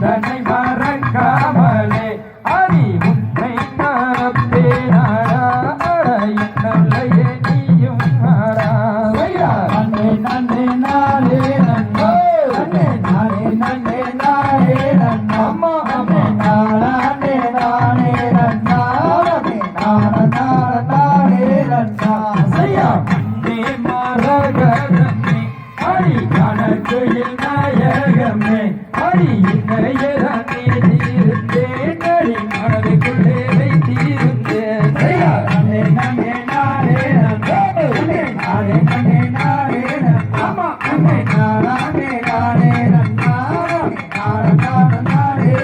தன்னை நானே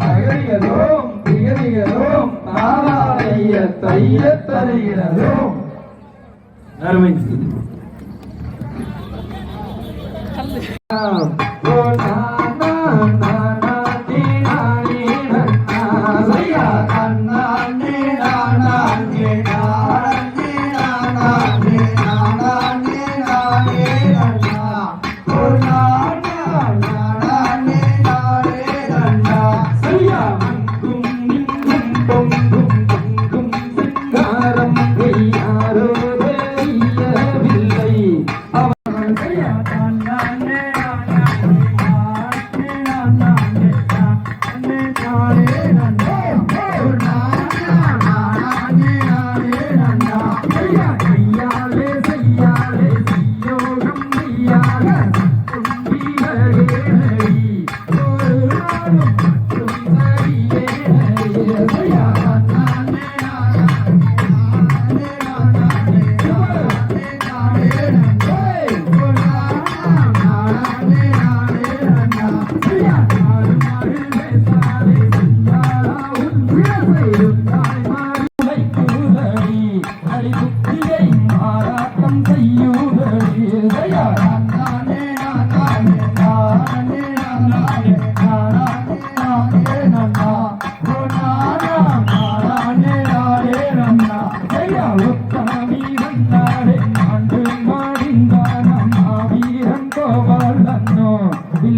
தகையதோம் திகதிகதோம் தாராளைய தைய தருகிறதோம் அருமை పోవాలన్నో ఈ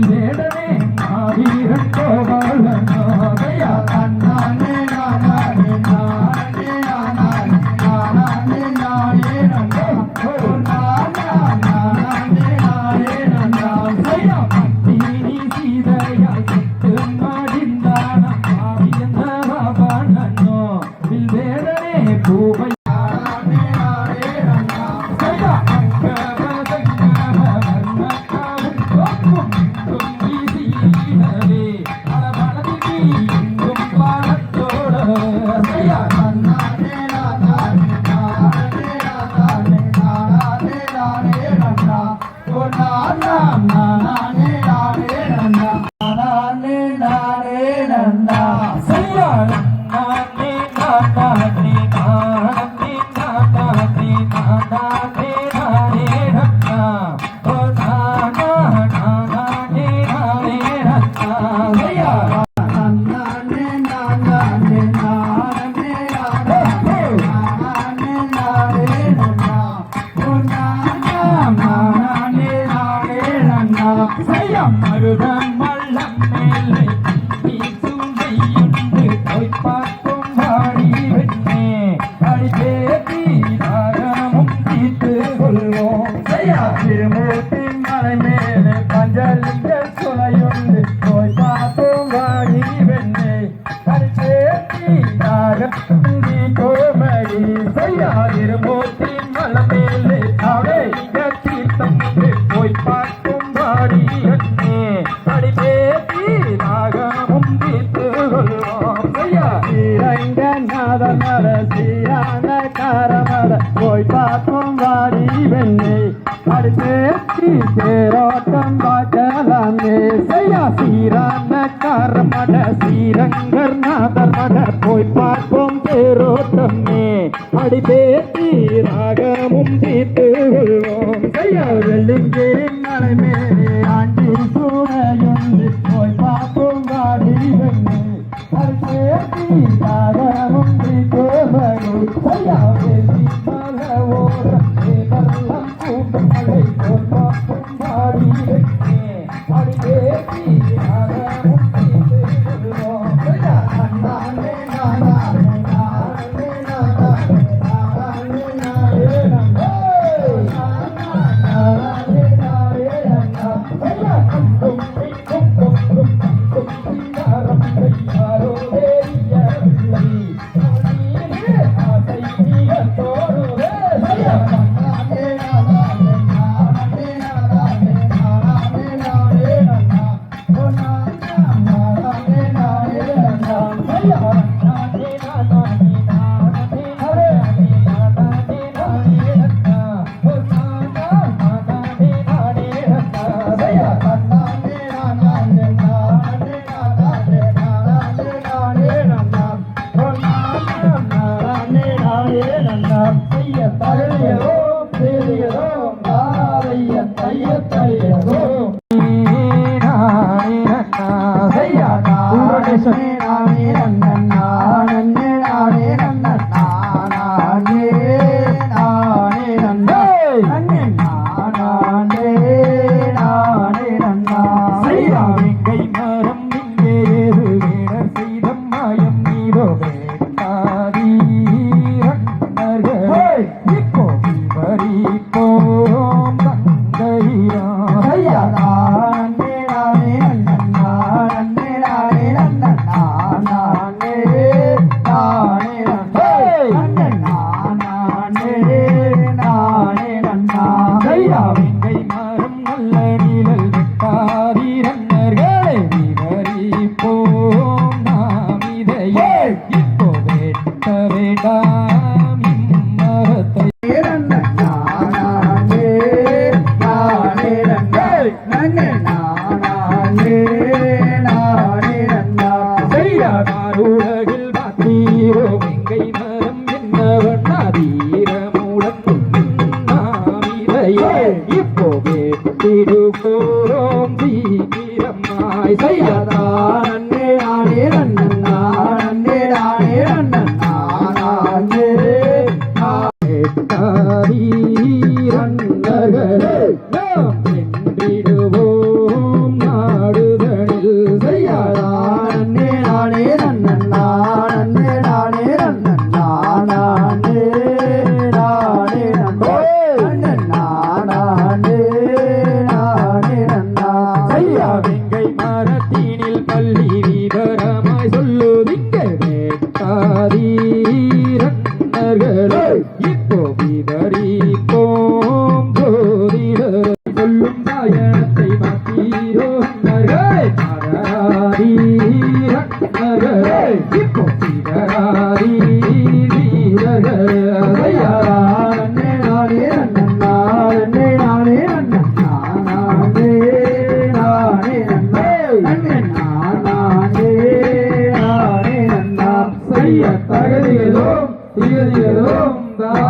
হাজের মধ্যে Thank you. Aleluya.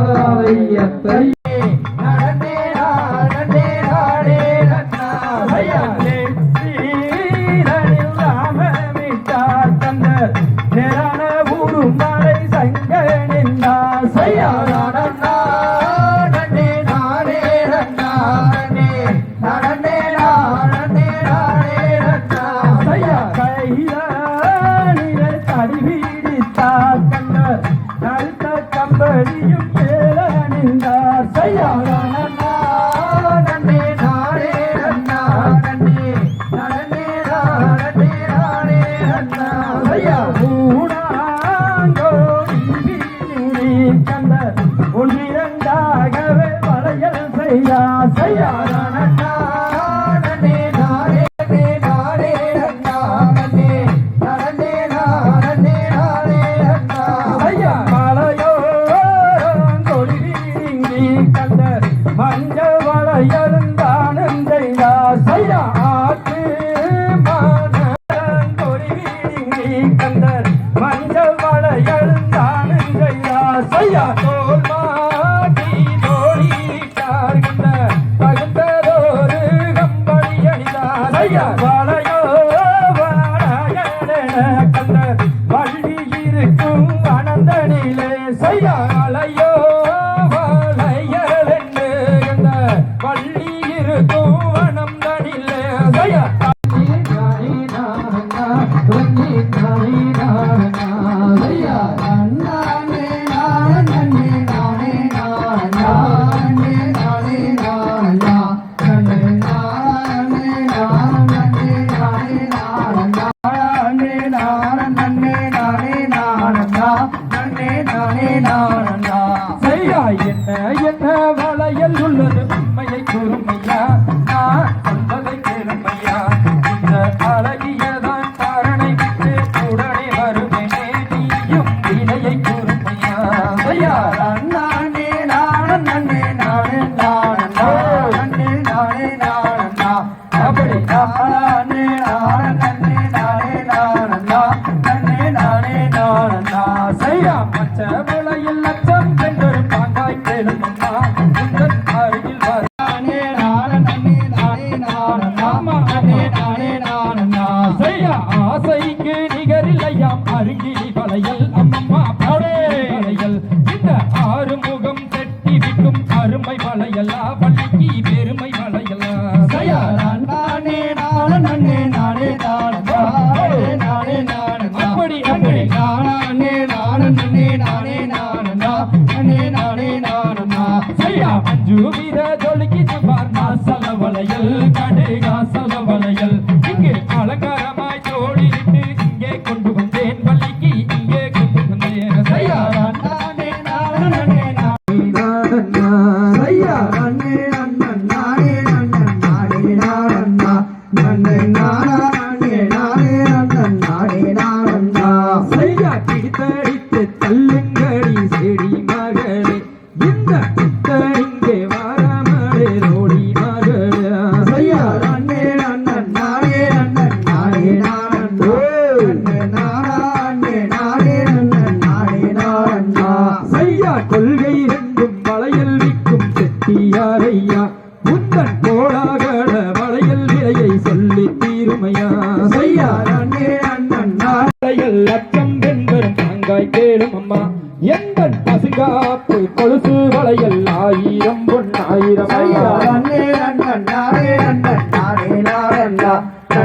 தாதாதையத்தை வளையல் செய்யா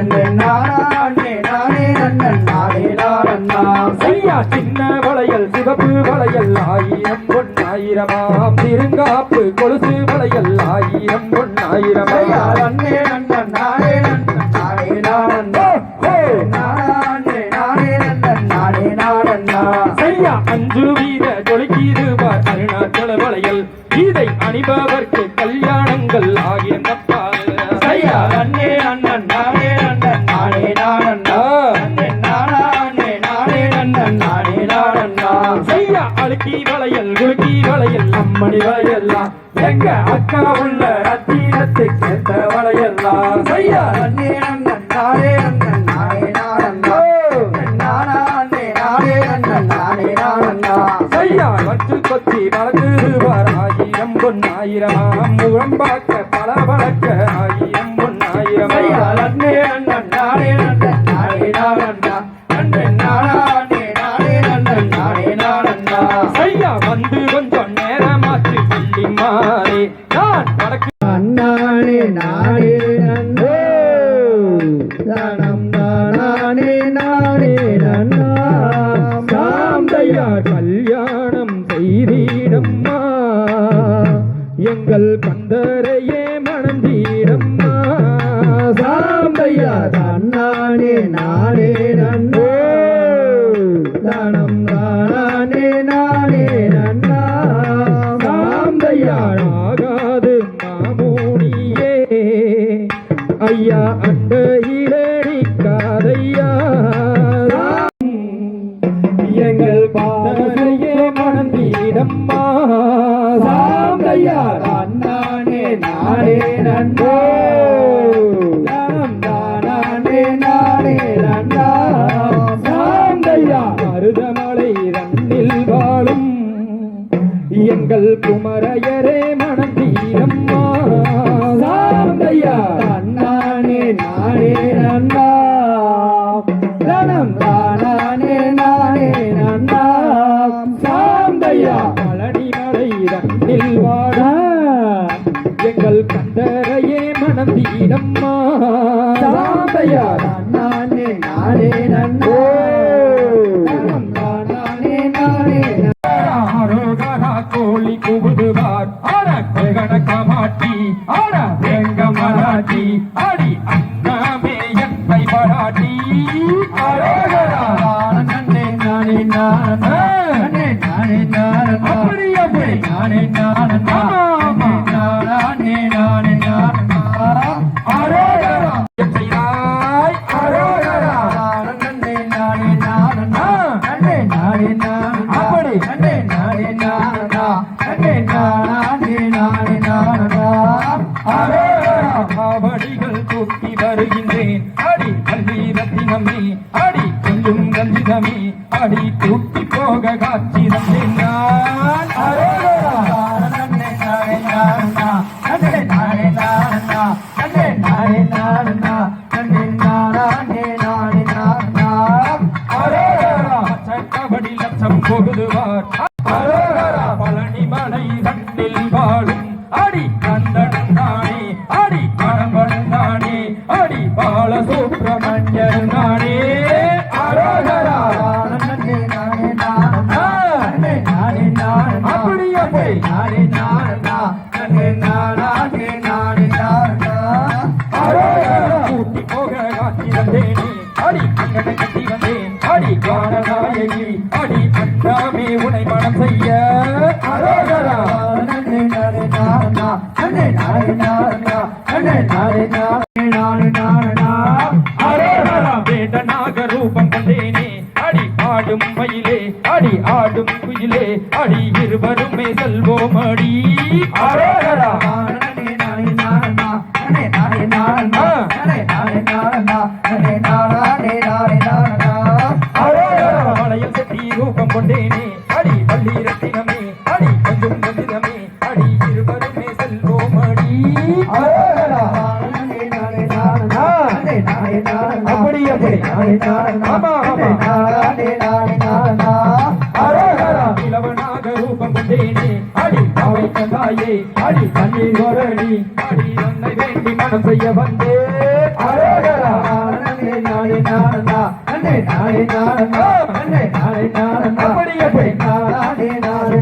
na na na வீரமா ஐயா ஆகாது மாமோனியே. ஐயா அண்ணா கூட்டி போக காட்சி தந்தேன் ના ના અને ના રે ના நன்னே நானே நானா நன்னே நானே அப்படி, அப்படி. நானே நானே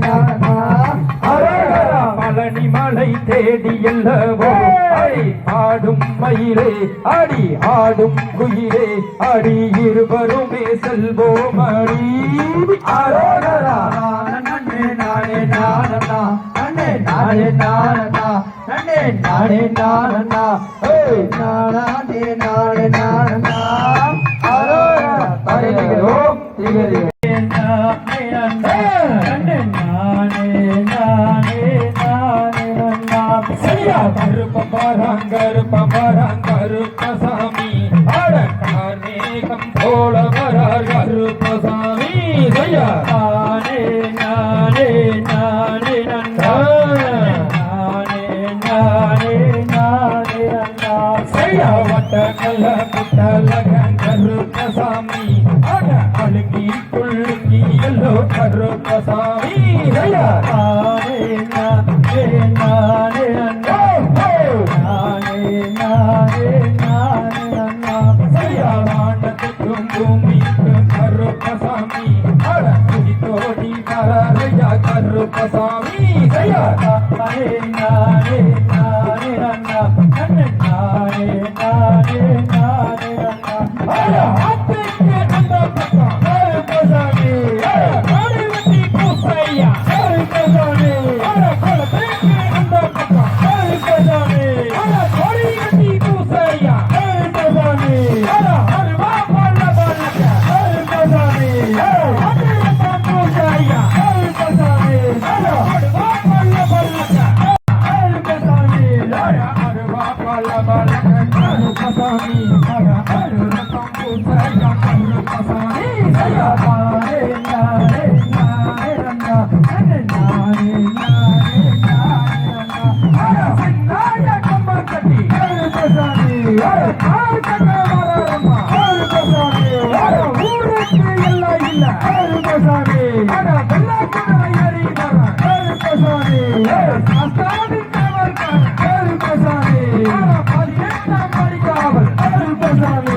பழனி மலை தேடி எல்லவோ அடி ஆடும் மயிலே அடி ஆடும் குயிலே அடி இருவருமே செல்வோம் அடி அரோகரா நன்னே நானே நானா நன்னே நன்னே ஏய் Yeah. Thank you.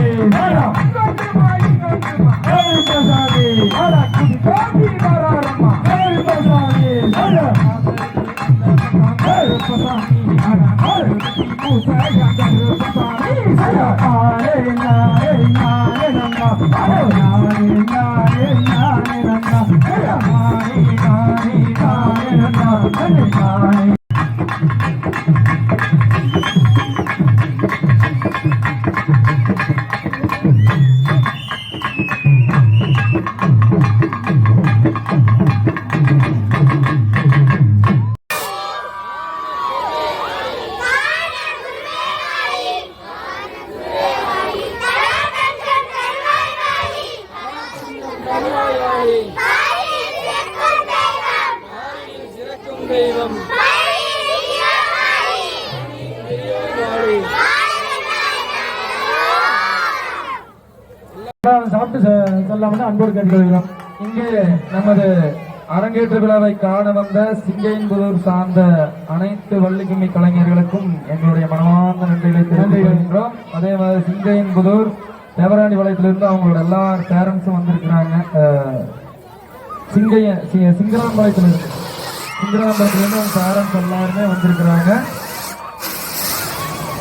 சாப்பிட்டு சொல்லாமல் அன்போடு கேட்டுக்கொள்கிறோம் இங்கே நமது அரங்கேற்று விழாவை காண வந்த சிங்கையன்புதூர் சார்ந்த அனைத்து வள்ளிக்கும்மி கலைஞர்களுக்கும் எங்களுடைய மனமார்ந்த நன்றிகளை தெரிவித்துக் அதே மாதிரி சிங்கையன்புதூர் தேவராணி வளையத்திலிருந்து அவங்களோட எல்லா பேரண்ட்ஸும் வந்திருக்கிறாங்க சிங்கைய சி- சிங்கராம்பாளையத்திலிருந்து சிங்கராம்பாளையத்திலிருந்து அவங்க பேரண்ட்ஸ் எல்லாருமே வந்திருக்கிறாங்க.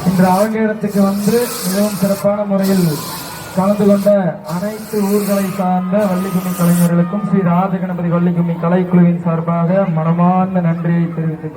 இன்று அவங்க இடத்துக்கு வந்து மிகவும் சிறப்பான முறையில் கலந்து கொண்ட அனைத்து ஊர்களை சார்ந்த வள்ளிக்கும்மி கலைஞர்களுக்கும் ஸ்ரீ ராஜகணபதி வள்ளிக்கும்மி கலைக்குழுவின் சார்பாக மனமார்ந்த நன்றியை தெரிவித்துக்